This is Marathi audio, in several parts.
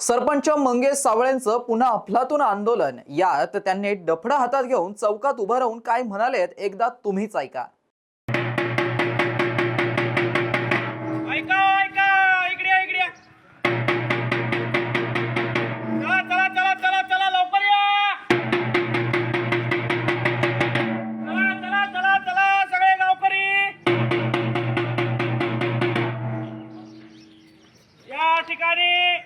सरपंच मंगेश सावळेंचं पुन्हा अफलातून आंदोलन. यात त्यांनी डफडा हातात घेऊन चौकात उभं राहून काय म्हणालेत एकदा तुम्हीच ऐका. ठिकाणी.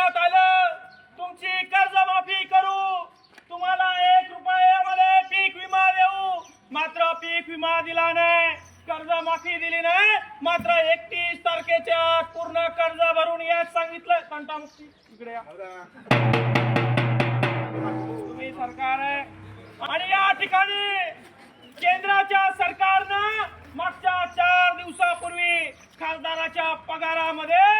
निवडणुकीत आलं. तुमची कर्जमाफी करू. तुम्हाला एक रुपयामध्ये पीक विमा देऊ. मात्र पीक विमा दिला नाही. कर्जमाफी दिली नाही. मात्र एकतीस तारखेच्या पूर्ण कर्ज भरून याच सांगितलं. कंटामुक्ती इकडे तुम्ही सरकार आहे. आणि या ठिकाणी केंद्राच्या सरकारनं मागच्या चार दिवसापूर्वी खासदाराच्या पगारामध्ये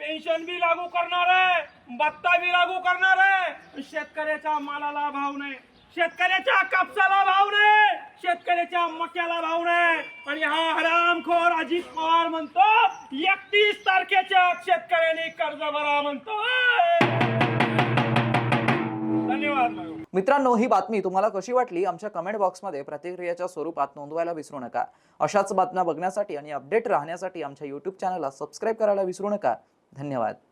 पेन्शन बी लागू करणार आहे भत्ता बी लागू करणार आहे. शेतकऱ्याच्या मालाला भाव नाही शेतकऱ्याच्या कापसाला भाव नाही शेतकऱ्याच्या मक्याला भाव नाही. आणि हा हरामखोर अजित पवार म्हणतो एकतीस तारखेच्या शेतकऱ्याने शेतकऱ्यांनी कर्ज भरा म्हणतो. धन्यवाद मित्रांनो ही बातमी तुम्हाला कशी वाटली? आमच्या कमेंट बॉक्समध्ये प्रतिक्रियेच्या स्वरूपात नोंदवायला विसरू नका. अशाच बातम्या बघण्यासाठी आणि अपडेट राहण्यासाठी आमच्या यूट्यूब चॅनलला सबस्क्राईब करायला विसरू नका. धन्यवाद.